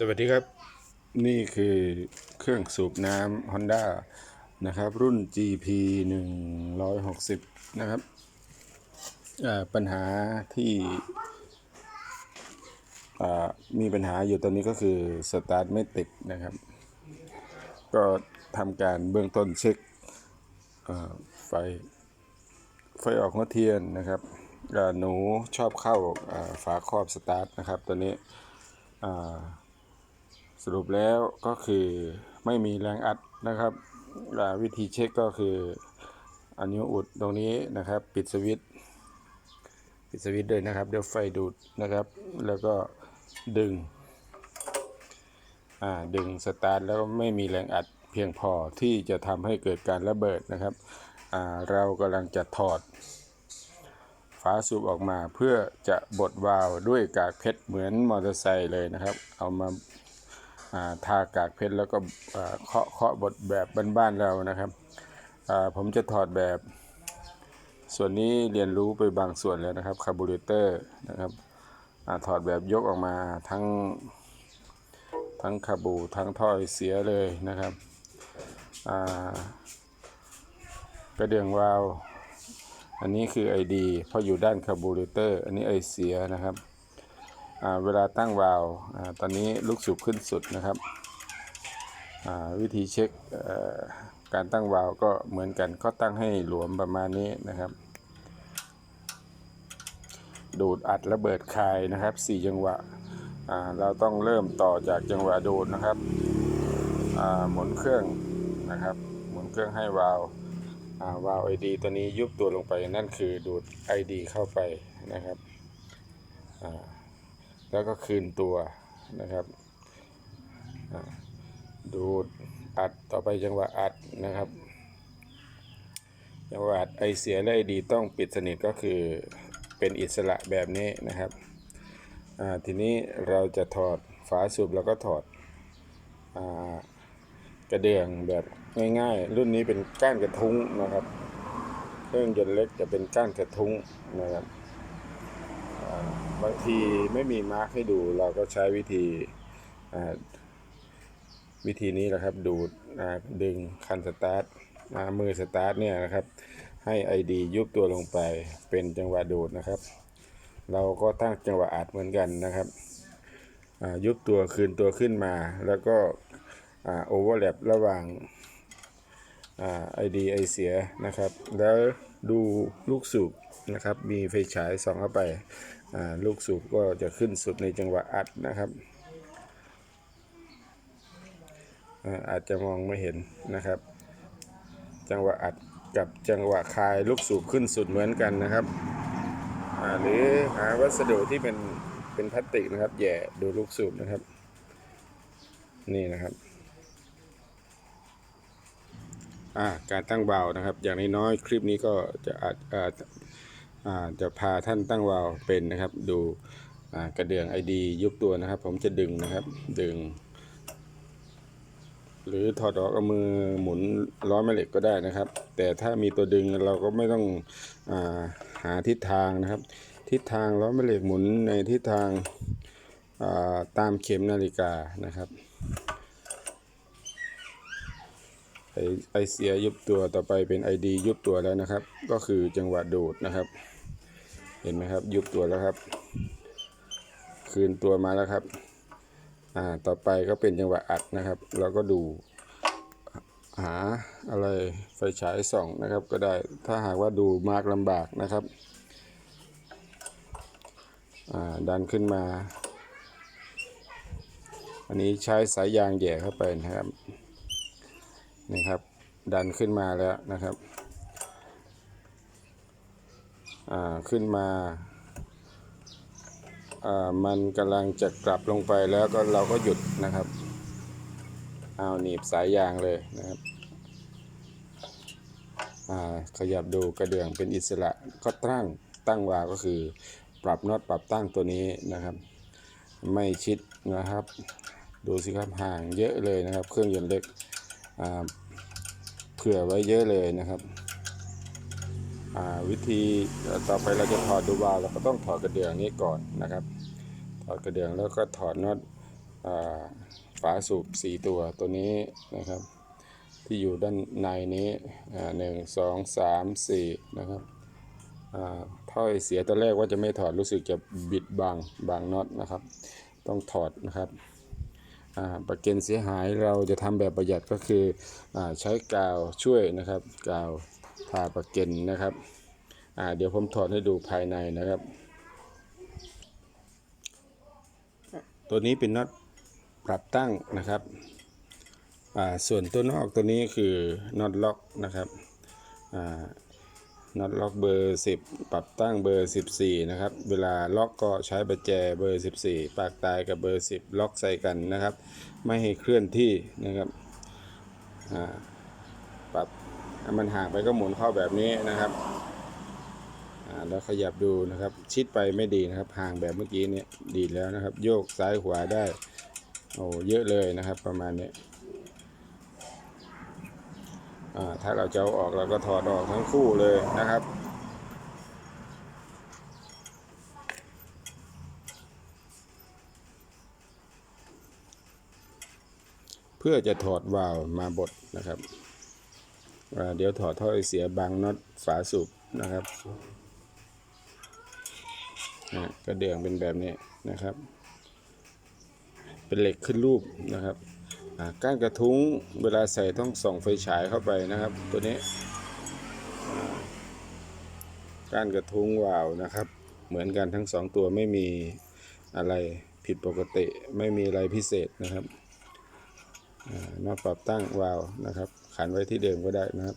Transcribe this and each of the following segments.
สวัสดีครับ นี่คือเครื่องสูบน้ำ Honda นะครับ รุ่น GP 160 นะครับ ปัญหาที่มีปัญหาอยู่ตอนนี้ก็คือสตาร์ทไม่ติดนะครับ ก็ทำการเบื้องต้นเช็คไฟ ไฟออกหัวเทียนนะครับหนูชอบเข้าฝาครอบสตาร์ทนะครับตัวนี้ สรุปแล้วก็คือไม่มีแรงอัดนะครับ วิธีเช็คก็คืออันนิ้วอุดตรงนี้นะครับ ปิดสวิตปิดสวิตด้วยนะครับ เดี๋ยวไฟดูดนะครับ แล้วก็ดึงอ่าดึงสตาร์ทแล้วไม่มีแรงอัดเพียงพอที่จะทำให้เกิดการระเบิดนะครับอ่าเรากำลังจะถอดฝาสูบออกมาเพื่อจะบดวาล์วด้วยกากเพชรเหมือนมอเตอร์ไซค์เลยนะครับ เอามา ทากากเพชรแล้วก็เคาะเคาะบทแบบบ้านๆเรานะครับ ผมจะถอดแบบ ส่วนนี้เรียนรู้ไปบางส่วนแล้วนะครับคาร์บูเรเตอร์นะครับอถอดแบบยกออกมาทั้งทั้งคาบูทั้งท่อไอเสียเลยนะครับกระเดื่องวาล์วอันนี้คือ ID เพราะอยู่ด้านคาร์บูเรเตอร์ อันนี้ไอเสียนะครับ เวลาตั้งวาล์วตอนนี้ลูกสูบขึ้นสุดนะครับวิธีเช็คการตั้งวาล์วก็เหมือนกันก็ตั้งให้หลวมประมาณนี้นะครับ ดูดอัดระเบิดคายนะครับ 4 จังหวะเราต้องเริ่มต่อจากจังหวะดูดนะครับหมุนเครื่องนะครับหมุนเครื่องให้วาล์วาวาล์วไอดีตัวนี้ยุบตัวลงไปนั่นคือดูด ID เข้าไปนะครับ แล้วก็คืนตัวนะครับดูดอัดต่อไปจังหวะอัดนะครับจังหวะอัดไอเสียและไอดีต้องปิดสนิทก็คือเป็นอิสระแบบนี้นะครับทีนี้เราจะถอดฝาสูบแล้วก็ถอดอกระเดื่องแบบง่ายๆ รุ่นนี้เป็นก้านกระทุ้งนะครับ เครื่องยนต์เล็กจะเป็นก้านกระทุ้งนะครับ บางทีไม่มีมาร์กให้ดูเราก็ใช้วิธีวิธีนี้แหละครับดูดดึงคันสตาร์ทมือสตาร์ทเนี่ยนะครับ ให้ ID ยุบตัวลงไปเป็นจังหวะดูดนะครับ เราก็ตั้งจังหวะอัดเหมือนกันนะครับยุบตัวคืนตัวขึ้นมา แล้วก็โอเวอร์แลประหว่างไอดีไอเสียนะครับ แล้วดูลูกสูบนะครับ มีไฟฉายส่องเข้าไป ลูกสูบก็จะขึ้นสุดในจังหวะอัดนะครับ อาจจะมองไม่เห็นนะครับ จังหวะอัดกับจังหวะคายลูกสูบขึ้นสุดเหมือนกันนะครับหรือหาวัสดุที่เป็นเป็นพลาสติกนะครับแย่ดูลูกสูบนะครับ นี่นะครับการตั้งเบานะครับ อย่างน้อยๆคลิปนี้ก็จะอาจ จะพาท่านตั้งวาล์วเป็นนะครับ ดูกระเดื่อง ID ยุบตัวนะครับ ผมจะดึงนะครับ ดึง หรือถอดออกเอามือหมุนร้อยแม่เหล็กก็ได้นะครับ แต่ถ้ามีตัวดึงเราก็ไม่ต้องอาหาทิศทางนะครับ ทิศทางร้อยแม่เหล็กหมุนในทิศทางาตามเข็มนาฬิกานะครับ ไอไอเสียยุบตัวต่อไปเป็น ID ยุบตัวแล้วนะครับ ก็คือจังหวะดูดนะครับ เห็นไหมครับ ยุบตัวแล้วครับ คืนตัวมาแล้วครับอ่าต่อไปก็เป็นจังหวะอัดนะครับเราก็ดูหาอะไรไฟฉายส่องนะครับ ก็ได้ถ้าหากว่าดูมากลำบากนะครับอ่าดันขึ้นมา อันนี้ใช้สายยางแหย่เข้าไปนะครับ นี่ครับ ดันขึ้นมาแล้วนะครับอ่าขึ้นมาอ่ามันกำลังจะกลับลงไปแล้วก็เราก็หยุดนะครับเอาหนีบสายยางเลยนะครับขยับดูกระเดื่องเป็นอิสระก็ตั้งตั้งวาก็คือ ปรับน็อตปรับตั้งตัวนี้นะครับ ไม่ชิดนะครับ ดูสิครับห่างเยอะเลยนะครับ เครื่องยนต์เล็ก เผื่อไว้เยอะเลยนะครับวิธีต่อไปเราจะถอดดูวาล์วเราก็ต้องถอดกระเดื่องนี้ก่อนนะครับ ถอดกระเดื่องแล้วก็ถอดน็อตฝาสูบ4ตัวตัวนี้นะครับ ที่อยู่ด้านในนี้หนึ่งสองสามสี่นะครับอ่าถ้อยเสียตอนแรกว่าจะไม่ถอดรู้สึกจะบิดบางบางน็อตนะครับ ต้องถอดนะครับ ประเกันเสียหายเราจะทำแบบประหยัดก็คืออใช้กาวช่วยนะครับ กาวทาประเกันนะครับเดี๋ยวผมถอดให้ดูภายในนะครับ ตัวนี้เป็นน็อตปรับตั้งนะครับส่วนตัวนอกตัวนี้คือน็อตล็อกนะครับ น็อตล็อกเบอร์ 10 ปรับตั้งเบอร์ 14 นะครับ เวลาล็อกก็ใช้ประแจเบอร์ 14 ปากตายกับเบอร์ 10 ล็อกใส่กันนะครับ ไม่ให้เคลื่อนที่นะครับอ่าปรับมันห่างไปก็หมุนเข้าแบบนี้นะครับอ่าแล้วขยับดูนะครับ ชิดไปไม่ดีนะครับ ห่างแบบเมื่อกี้เนี่ยดีแล้วนะครับ โยกซ้ายขวาได้โอ้เยอะเลยนะครับ ประมาณนี้ ถ้าเราจะเอาออกเราก็ถอดออกทั้งคู่เลยนะครับ เพื่อจะถอดวาล์วมาบดนะครับเดี๋ยวถอดท่อไอเสียบางน็อตฝาสูบนะครับกระเดืองเป็นแบบนี้นะครับ เป็นเหล็กขึ้นรูปนะครับ ก้านกระทุ้งเวลาใส่ต้องส่องไฟฉายเข้าไปนะครับ ตัวนี้ก้านกระทุ้งวาวนะครับ เหมือนกันทั้งสองตัวไม่มีอะไรผิดปกติไม่มีอะไรพิเศษนะครับอ่าน็อตปรับตั้งวาวนะครับ ขันไว้ที่เดิมก็ได้นะครับ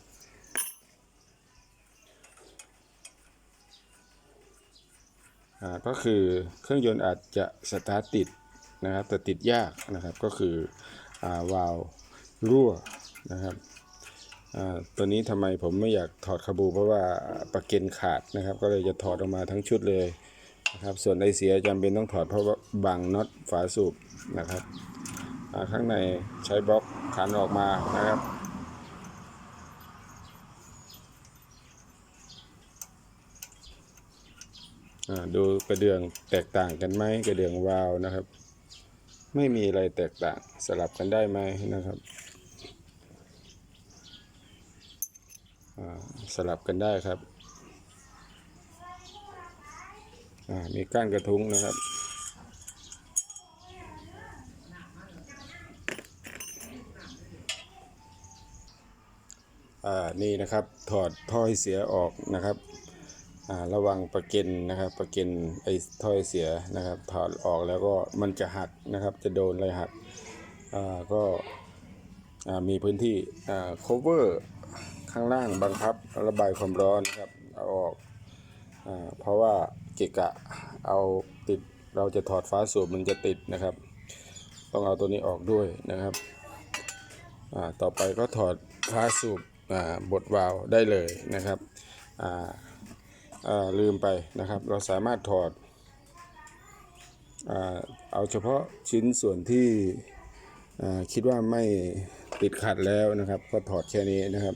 ก็คือเครื่องยนต์อาจจะสตาร์ทติดนะครับแต่ติดยากนะครับก็คือ วาล์วรั่วนะครับอ่าตัวนี้ทำไมผมไม่อยากถอดคาบู เพราะว่าประเก็นขาดนะครับ ก็เลยจะถอดออกมาทั้งชุดเลยนะครับ ส่วนไอเสียจำเป็นต้องถอดเพราะว่าบังน็อตฝาสูบนะครับอ่าข้างในใช้บล็อกขันออกมานะครับอ่าดูกระเดื่องแตกต่างกันไหมกระเดื่องวาวนะครับ ไม่มีอะไรแตกต่างสลับกันได้ไหมนะครับสลับกันได้ครับมีก้านกระทุ้งนะครับนี่นะครับถอดท่อเสียออกนะครับ ระวังประเก็นนะครับประเก็นไอ้ถ้อยเสียนะครับ ถอดออกแล้วก็มันจะหักนะครับ จะโดนอะไรหักก็มีพื้นที่ cover ข้างล่างบังคับระบายความร้อนนะครับเอาออกอเพราะว่าเกะกะเอาติดเราจะถอดฟ้าสูบมันจะติดนะครับ ต้องเอาตัวนี้ออกด้วยนะครับต่อไปก็ถอดฟ้าสูบบดวาล์วได้เลยนะครับ ลืมไปนะครับ เราสามารถถอดเอาเฉพาะชิ้นส่วนที่คิดว่าไม่ติดขัดแล้วนะครับ ก็ถอดแค่นี้นะครับ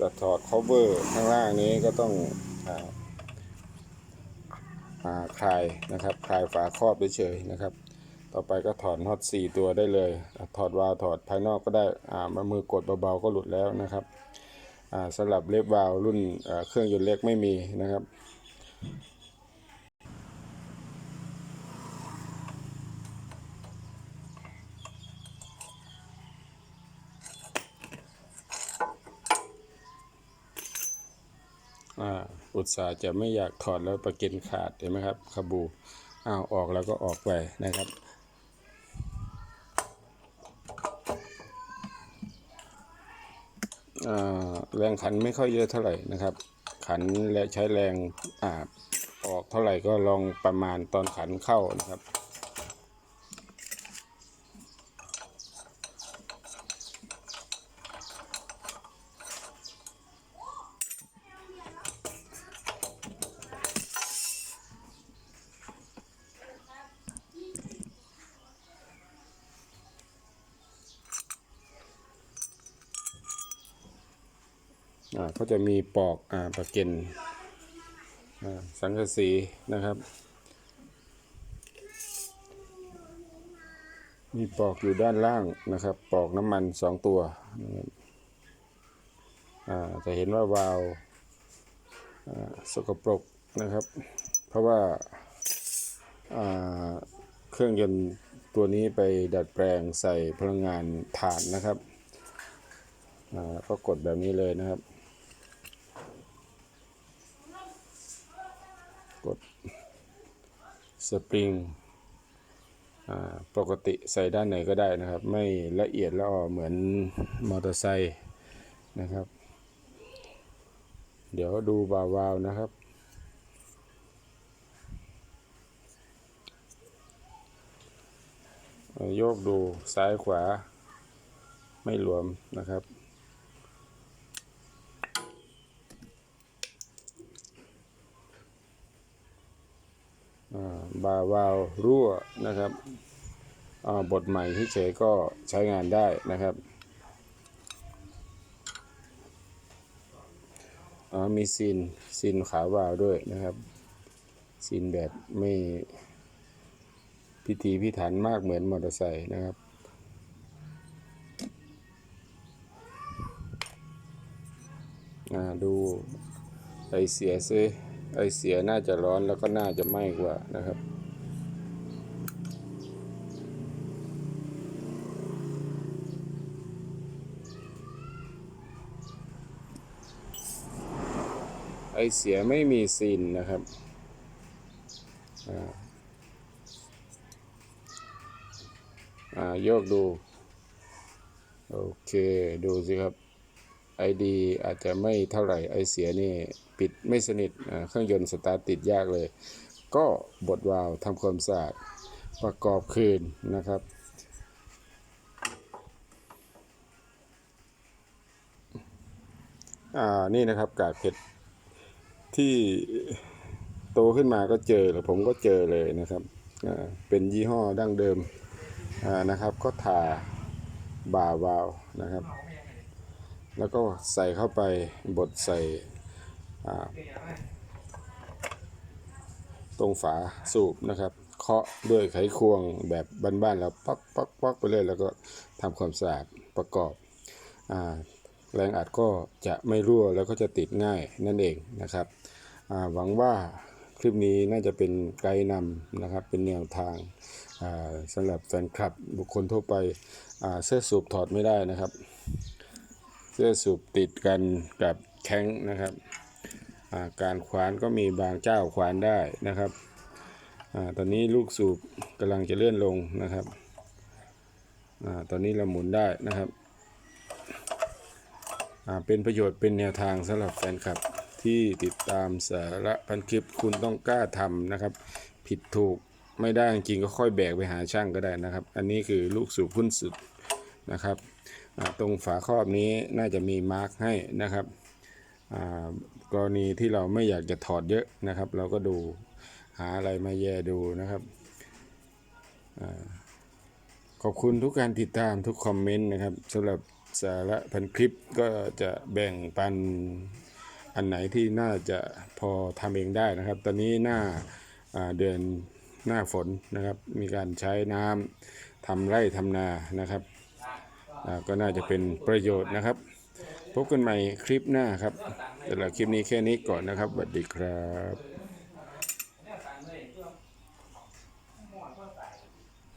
จะถอด cover ข้างล่างนี้ก็ต้องคลายนะครับคลายฝาครอบเฉยๆนะครับ ต่อไปก็ถอดน็อต4ตัวได้เลย ถอดวาล์วถอดภายนอกก็ได้อ่ามือกดเบาๆก็หลุดแล้วนะครับ สำหรับเล็บวาล์วรุ่นเครื่องยนต์เล็กไม่มีนะครับอุตสาห์จะไม่อยากถอดแล้วประก็นขาดเห็นไหมครับคาบูอ้าวออกแล้วก็ออกไปนะครับ อ่า แรงขันไม่ค่อยเยอะเท่าไหร่นะครับ ขันและใช้แรงอ่าออกเท่าไหร่ก็ลองประมาณตอนขันเข้านะครับ อ่าก็จะมีปอกอ่าประเก็นอ่าสังกะสีนะครับ มีปลอกอยู่ด้านล่างนะครับปลอกน้ำมันสองตัวอ่าจะเห็นว่าวาล์วสกปรกนะครับ เพราะว่าเครื่องยนต์ตัวนี้ไปดัดแปลงใส่พลังงานถ่านนะครับก็กดแบบนี้เลยนะครับ กด สปริงปกติใส่ด้านไหนก็ได้นะครับ ไม่ละเอียดละออเหมือนมอเตอร์ไซค์นะครับ เดี๋ยวดูบาวาวนะครับ โยกดูซ้ายขวาไม่หลวมนะครับ บาวาวรั่วนะครับบทใหม่ที่เฉยก็ใช้งานได้นะครับมีซีนซีนขาวาวด้วยนะครับซีนแบบไม่พิธีพิถันมากเหมือนมอเตอร์ไซค์นะครับดูไอเสียซิ ไอเสียน่าจะร้อนแล้วก็น่าจะไหม้กว่านะครับ ไอเสียไม่มีซีนนะครับอ่าโยกดู โอเค ดูสิครับ ไอดีอาจจะไม่เท่าไหร่ไอเสียนี่ปิดไม่สนิทเครื่องยนต์สตาร์ทติดยากเลย ก็บดวาล์วทำความสะอาดประกอบคืนนะครับอ่านี่นะครับกากเพชรที่โตขึ้นมาก็เจอหรือผมก็เจอเลยนะครับเป็นยี่ห้อดั้งเดิมนะครับ ก็ทาบ่าวาวนะครับ แล้วก็ใส่เข้าไปบดใส่ตรงฝาสูบนะครับเคาะด้วยไขควงแบบบ้านๆแล้วปักปักปักไปเลยแล้วก็ทำความสะอาดประกอบอแรงอัดก็จะไม่รั่วแล้วก็จะติดง่ายนั่นเองนะครับหวังว่าคลิปนี้น่าจะเป็นไกด์นำนะครับเป็นแนวทางสำหรับแฟนคลับบุคคลทั่วไปเสื้อสูบถอดไม่ได้นะครับ เสื้อสูบติดกันกับแข้งนะครับาการขวานก็มีบางเจ้าขวานได้นะครับอตอนนี้ลูกสูบกำลังจะเลื่อนลงนะครับอตอนนี้เราหมุนได้นะครับ เป็นประโยชน์เป็นแนวทางสำหรับแฟนคลับที่ติดตามสาระพันคลิปคุณต้องกล้าทำนะครับ ผิดถูกไม่ได้จริงก็ค่อยแบกไปหาช่างก็ได้นะครับ อันนี้คือลูกสูบหุ้นสุดนะครับ ตรงฝาครอบนี้น่าจะมีมาร์กให้นะครับกรณีที่เราไม่อยากจะถอดเยอะนะครับ เราก็ดูหาอะไรมาแย่ดูนะครับอขอบคุณทุกการติดตามทุกคอมเมนต์นะครับสำหรับสาระพันคลิปก็จะแบ่งปันอันไหนที่น่าจะพอทำเองได้นะครับ ตอนนี้หน้าเดือนหน้าฝนนะครับ มีการใช้น้ำทำไร่ทำนานะครับ ก็น่าจะเป็นประโยชน์นะครับ พบกันใหม่คลิปหน้าครับแต่ละคลิปนี้แค่นี้ก่อนนะครับสวัสดีครับ